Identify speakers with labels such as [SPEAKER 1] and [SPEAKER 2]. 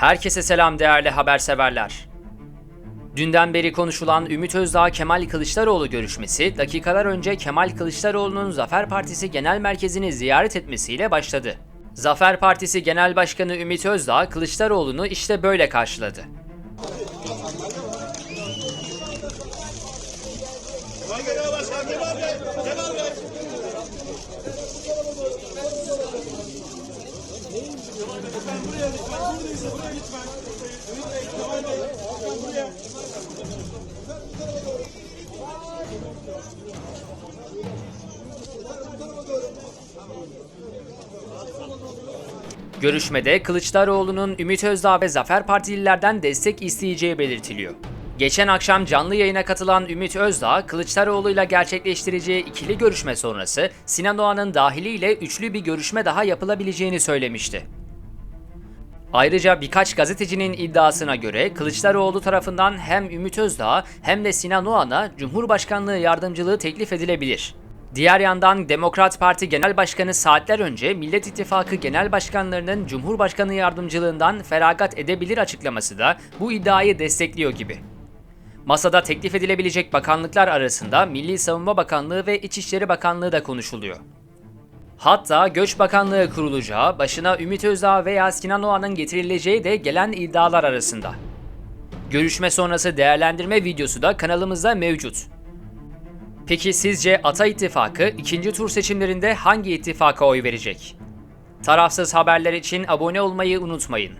[SPEAKER 1] Herkese selam değerli haberseverler. Dünden beri konuşulan Ümit Özdağ Kemal Kılıçdaroğlu görüşmesi dakikalar önce Kemal Kılıçdaroğlu'nun Zafer Partisi Genel Merkezi'ni ziyaret etmesiyle başladı. Zafer Partisi Genel Başkanı Ümit Özdağ Kılıçdaroğlu'nu işte böyle karşıladı. Görüşmede Kılıçdaroğlu'nun Ümit Özdağ ve Zafer Partililerden destek isteyeceği belirtiliyor. Geçen akşam canlı yayına katılan Ümit Özdağ, Kılıçdaroğlu'yla gerçekleştireceği ikili görüşme sonrası Sinan Oğan'ın dahiliyle üçlü bir görüşme daha yapılabileceğini söylemişti. Ayrıca birkaç gazetecinin iddiasına göre Kılıçdaroğlu tarafından hem Ümit Özdağ hem de Sinan Oğan'a Cumhurbaşkanlığı yardımcılığı teklif edilebilir. Diğer yandan Demokrat Parti Genel Başkanı saatler önce Millet İttifakı Genel Başkanlarının Cumhurbaşkanı yardımcılığından feragat edebilir açıklaması da bu iddiayı destekliyor gibi. Masada teklif edilebilecek bakanlıklar arasında Milli Savunma Bakanlığı ve İçişleri Bakanlığı da konuşuluyor. Hatta Göç Bakanlığı kurulacağı, başına Ümit Özdağ veya Sinan Oğan'ın getirileceği de gelen iddialar arasında. Görüşme sonrası değerlendirme videosu da kanalımızda mevcut. Peki sizce Ata İttifakı ikinci tur seçimlerinde hangi ittifaka oy verecek? Tarafsız haberler için abone olmayı unutmayın.